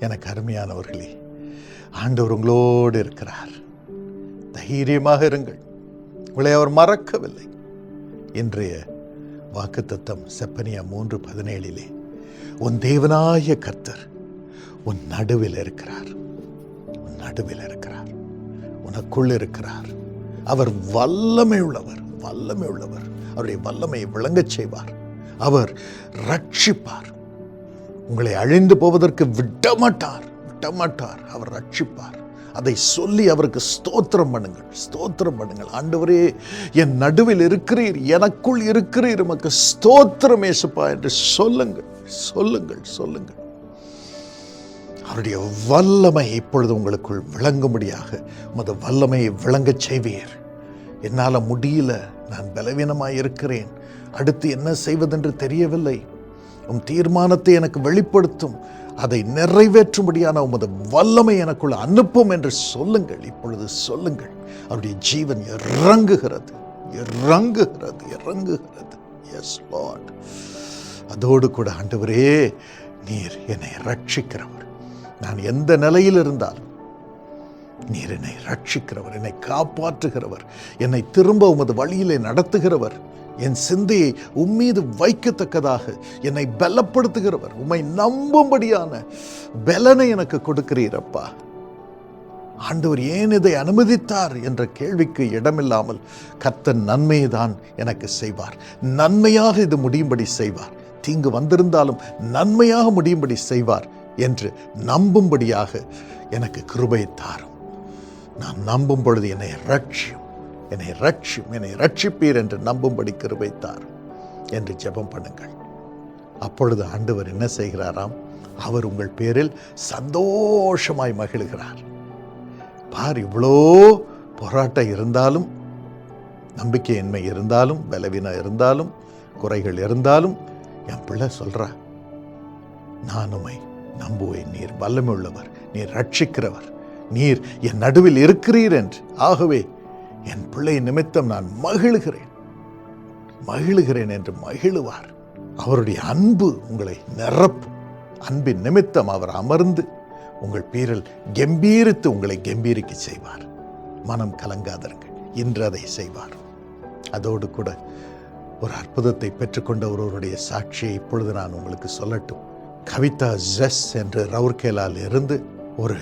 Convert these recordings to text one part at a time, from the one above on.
எனக்கு அருமையானவர்களே ஆண்டவர் உங்களோடு இருக்கிறார். தைரியமாக இருங்கள். உங்களை அவர் மறக்கவில்லை. இன்றைய வாக்குத்தத்தம் செப்பனியா மூன்று பதினேழிலே உன் தேவனாய கர்த்தர் உன் நடுவில் இருக்கிறார். உன் நடுவில் இருக்கிறார். உனக்குள் இருக்கிறார். அவர் வல்லமை உள்ளவர் வல்லமை உள்ளவர் அவருடைய வல்லமையை விளங்கச் செய்வார். அவர் ரட்சிப்பார். உங்களை அழிந்து போவதற்கு விடமாட்டார் விடமாட்டார் அவர் ரட்சிப்பார். அதை சொல்லி அவருக்கு ஸ்தோத்திரம் பண்ணுங்கள். ஸ்தோத்திரம் பண்ணுங்கள். ஆண்டவரே என் நடுவில் இருக்கிறீர். எனக்குள் இருக்கிறீர். உமக்கு ஸ்தோத்திரம் ஏசுப்பா என்று சொல்லுங்கள். சொல்லுங்கள் சொல்லுங்கள். அவருடைய வல்லமை இப்பொழுது உங்களுக்குள் விளங்கும்படியாக உமது வல்லமையை விளங்கச் செய்வீர். என்னால் முடியல. நான் பலவீனமாக இருக்கிறேன் அடுத்து என்ன செய்வதென்று தெரியவில்லை. உம் தீர்மானத்தை எனக்கு வெளிப்படுத்தும். அதை நிறைவேற்றும்படியான உமது வல்லமை எனக்குள் அனுப்பும் என்று சொல்லுங்கள். இப்பொழுது சொல்லுங்கள். அவருடைய ஜீவன் இறங்குகிறது. இறங்குகிறது. இறங்குகிறது. எஸ் லார்ட் அதோடு கூட ஆண்டவரே நீர் என்னை ரட்சிக்கிறவர். நான் எந்த நிலையில் இருந்தாலும் நீர் என்னை ரட்சிக்கிறவர் என்னை காப்பாற்றுகிறவர் என்னை திரும்ப உமது வழியிலே நடத்துகிறவர். என் சிந்தையை உம்மீது வைக்கத்தக்கதாக என்னை பலப்படுத்துகிறவர். உம்மை நம்பும்படியான பலனை எனக்கு கொடுக்கிறீரப்பா ஆண்டவர் ஏன் இதை அனுமதித்தார் என்ற கேள்விக்கு இடமில்லாமல் கர்த்தன் நன்மையை தான் எனக்கு செய்வார். நன்மையாக இது முடியும்படி செய்வார். தீங்கு வந்திருந்தாலும் நன்மையாக முடியும்படி செய்வார் என்று நம்பும்படியாக எனக்கு கிருபை தாரும். நான் நம்பும் பொழுது என்னை ரட்சியும் என்னை ரட்சியும் என்னை ரட்சிப்பீர் என்று நம்பும்படி கிருபைத்தார் என்று ஜெபம் பண்ணுங்கள். அப்பொழுது ஆண்டவர் என்ன செய்கிறாராம்? அவர் உங்கள் பேரில் சந்தோஷமாய் மகிழ்கிறார். பார் இவ்வளோ போராட்டம் இருந்தாலும் நம்பிக்கையின்மை இருந்தாலும் பலவீனம் இருந்தாலும் குறைகள் இருந்தாலும் என் பிள்ளை சொல்கிறா நான் உமை நம்புவேன். நீர் வல்லமை உள்ளவர் நீர் ரட்சிக்கிறவர் நீர் என் நடுவில் இருக்கிறீர் என்று. ஆகவே என் பிள்ளை நிமித்தம் நான் மகிழுகிறேன். மகிழுகிறேன் என்று மகிழுவார். அவருடைய அன்பு உங்களை நிரப்பும். அன்பின் நிமித்தம் அவர் அமர்ந்து உங்கள் பேரில் கம்பீரித்து உங்களை கம்பீரிக்க செய்வார். மனம் கலங்காதருங்கள் இன்று அதை செய்வார். அதோடு கூட ஒரு அற்புதத்தை பெற்றுக்கொண்ட ஒருவருடைய சாட்சியை இப்பொழுது நான் உங்களுக்கு சொல்லட்டும். கவிதா ஜெஸ் என்று ரவுர்கேலால் இருந்து ஒரு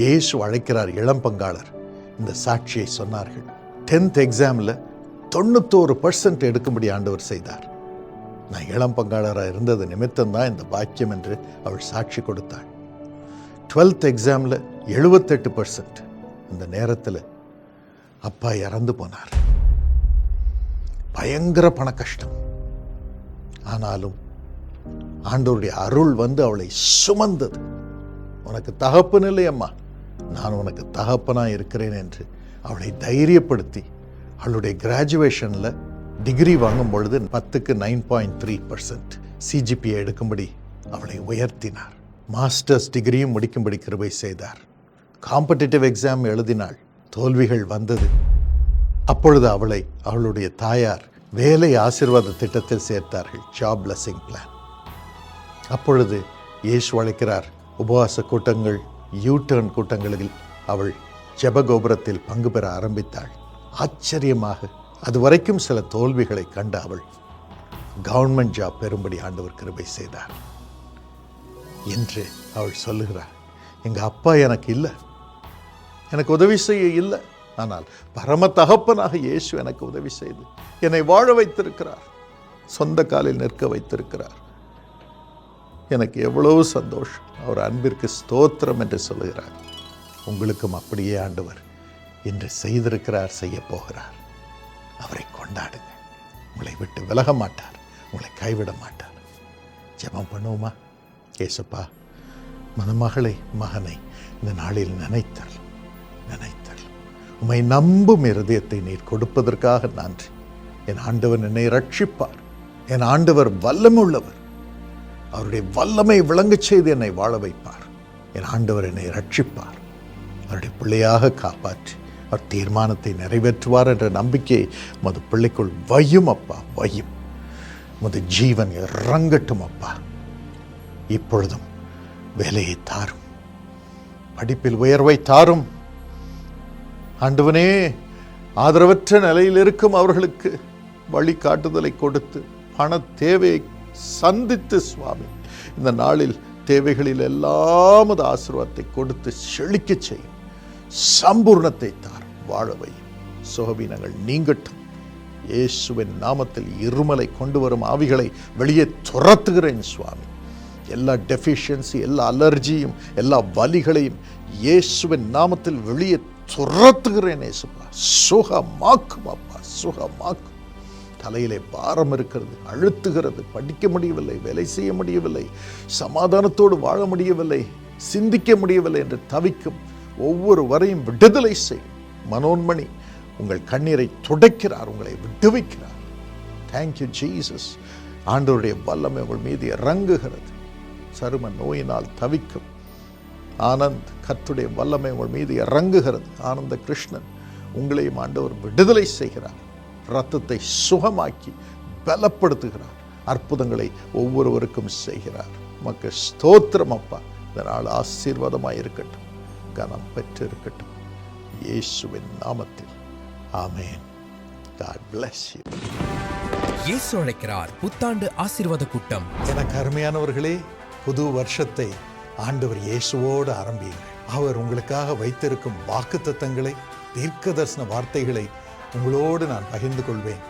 இயேசு அழைக்கிறார் இளம் பங்காளர். இந்த சாட்சியை சொன்னார்கள். டென்த் எக்ஸாமில் தொண்ணூத்தோரு பர்சன்ட் எடுக்கும்படி ஆண்டவர் செய்தார். நான் இளம் பங்காளராக இருந்தது நிமித்தம்தான் இந்த பாக்கியம் என்று அவள் சாட்சி கொடுத்தாள். டுவெல்த் எக்ஸாமில் எழுபத்தெட்டு பர்சன்ட் அந்த நேரத்தில் அப்பா இறந்து போனார். பயங்கர பண கஷ்டம். ஆனாலும் ஆண்டவருடைய அருள் வந்து அவளை சுமந்தது. உனக்கு தகப்பு இல்லை அம்மா நான் உனக்கு தகப்பனாக இருக்கிறேன் என்று அவளை தைரியப்படுத்தி அவளுடைய கிராஜுவேஷனில் டிகிரி வாங்கும் பொழுது பத்துக்கு நைன் பாயிண்ட் த்ரீ பர்சன்ட் சிஜிபியை எடுக்கும்படி அவளை உயர்த்தினார். மாஸ்டர்ஸ் டிகிரியும் முடிக்கும்படி கிருபை செய்தார். காம்படிட்டிவ் எக்ஸாம் எழுதினாள் தோல்விகள் வந்தது. அப்பொழுது அவளை அவளுடைய தாயார் வேலை ஆசீர்வாத திட்டத்தில் சேர்த்தார்கள். ஜாப் பிளஸிங் பிளான் அப்பொழுது ஏஷ் வளைக்கிறார் உபவாச கூட்டங்கள் யூ டேர்ன் கூட்டங்களில் அவள் ஜபகோபுரத்தில் பங்கு பெற ஆரம்பித்தாள். ஆச்சரியமாக அதுவரைக்கும் சில தோல்விகளை கண்ட அவள் கவர்மெண்ட் ஜாப் பெறும்படி ஆண்டவர் கிருபை செய்தார். என்று அவள் சொல்லுகிறாள் எங்கள் அப்பா எனக்கு இல்லை. எனக்கு உதவி செய்ய இல்லை. ஆனால் பரம தகப்பனாக இயேசு எனக்கு உதவி செய்து என்னை வாழ வைத்திருக்கிறார். சொந்த காலில் நிற்க வைத்திருக்கிறார். எனக்கு எவ்வளவு சந்தோஷம். அவர் அன்பிற்கு ஸ்தோத்திரம் என்று சொல்லுகிறார். உங்களுக்கும் அப்படியே ஆண்டவர் இன்று செய்திருக்கிறார் செய்ய போகிறார். அவரை கொண்டாடுங்க உங்களை விட்டு விலக மாட்டார். உங்களை கைவிட மாட்டார். ஜெபம் பண்ணுவோமா? கேசப்பா மணமகளை மகனை இந்த நாளில் நினைத்தல் நினைத்தல். உம்மை நம்பும் இருதயத்தை நீர் கொடுப்பதற்காக நன்றி. என் ஆண்டவர் என்னை ரட்சிப்பார் என் ஆண்டவர் வல்லமுள்ளவர். அவருடைய வல்லமை விளங்கச் செய்து என்னை வாழ வைப்பார். என் ஆண்டவர் என்னை ரட்சிப்பார் அவருடைய பிள்ளையாக காப்பாற்றி அவர் தீர்மானத்தை நிறைவேற்றுவார் என்ற நம்பிக்கையை மது பிள்ளைக்குள் வையும் அப்பா வையும். மது ஜீவன் இறங்கட்டும் அப்பா. இப்பொழுதும் வேலையை தாரும். படிப்பில் உயர்வை தாரும். ஆண்டவனே ஆதரவற்ற நிலையில் இருக்கும் அவர்களுக்கு வழிகாட்டுதலை கொடுத்து பண தேவையை சந்தித்து சுவாமி. இந்த நாளில் தேவைகளில் எல்லாம் அது ஆசீர்வாதத்தை கொடுத்து செழிக்க செய்யும். சம்பூர்ணத்தை தார் வாழவை சுகவீனங்கள் நீங்கட்டும். இயேசுவின் நாமத்தில் இருமலை கொண்டு வரும் ஆவிகளை வெளியே துரத்துகிறேன் சுவாமி. எல்லா டெஃபிஷியன்சி எல்லா அலர்ஜியும் எல்லா வலிகளையும் இயேசுவின் நாமத்தில் வெளியே துரத்துகிறேன் இயேசுப்பா சுகமாக்கும் அப்பா சுகமாக்கும். தலையிலே பாரம் இருக்கிறது அழுத்துகிறது படிக்க முடியவில்லை வேலை செய்ய முடியவில்லை சமாதானத்தோடு வாழ முடியவில்லை சிந்திக்க முடியவில்லை என்று தவிக்கும் ஒவ்வொரு வரையும் விடுதலை செய்யும் மனோன்மணி உங்கள் கண்ணீரை துடைக்கிறார் உங்களை விடுவிக்கிறார். தேங்க்யூ ஜீசஸ் ஆண்டவருடைய வல்லமை உங்கள் மீது இறங்குகிறது. சரும நோயினால் தவிக்கும். ஆனந்த் கர்த்துடைய வல்லமை உங்கள் மீது இறங்குகிறது. ஆனந்த கிருஷ்ணன் உங்களையும் ஆண்டவர் விடுதலை செய்கிறார். ரத்தத்தை சுகமாக்கி பலப்படுத்துகிறார். அற்புதங்களை ஒவ்வொருவருக்கும் செய்கிறார். மக்கள் ஸ்தோத்திரம் அப்பா. இந்த நாள் ஆசீர்வாதமாக இருக்கட்டும். கனம் பெற்று இருக்கட்டும். இயேசுவின் நாமத்தில். ஆமென். God bless you. இயேசு அழைக்கிறார் புத்தாண்டு ஆசீர்வாத கூட்டம். எனக்கு அருமையானவர்களே புது வருஷத்தை ஆண்டவர் இயேசுவோடு ஆரம்பியுங்கள். அவர் உங்களுக்காக வைத்திருக்கும் வாக்குத்தத்தங்களை தீர்க்க தரிசன வார்த்தைகளை உங்களோடு நான் பகிர்ந்து கொள்வேன்.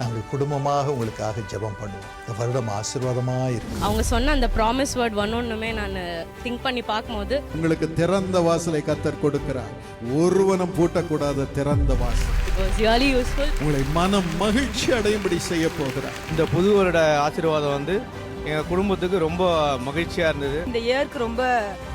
நாங்கள் குடும்பமாக உங்களுக்காக ஜெபம் பண்ணுவோம். இந்த வருடம் ஆசீர்வாதமாக இருக்கும் அவங்க சொன்ன அந்த ப்ராமிஸ் வேர்ட் ஒன்னொன்றுமே நான் திங்க் பண்ணி பார்க்கும்போது உங்களுக்கு திறந்த வாசலை கத்தர் கொடுக்கிறார். ஒருவனும் பூட்டக்கூடாத திறந்த வாசல். உங்களை மனம் மகிழ்ச்சி அடையும்படி செய்ய போகிறார். இந்த புது வருட ஆசீர்வாதம் வந்து எங்கள் குடும்பத்துக்கு ரொம்ப மகிழ்ச்சியாக இருந்தது. இந்த இயருக்கு ரொம்ப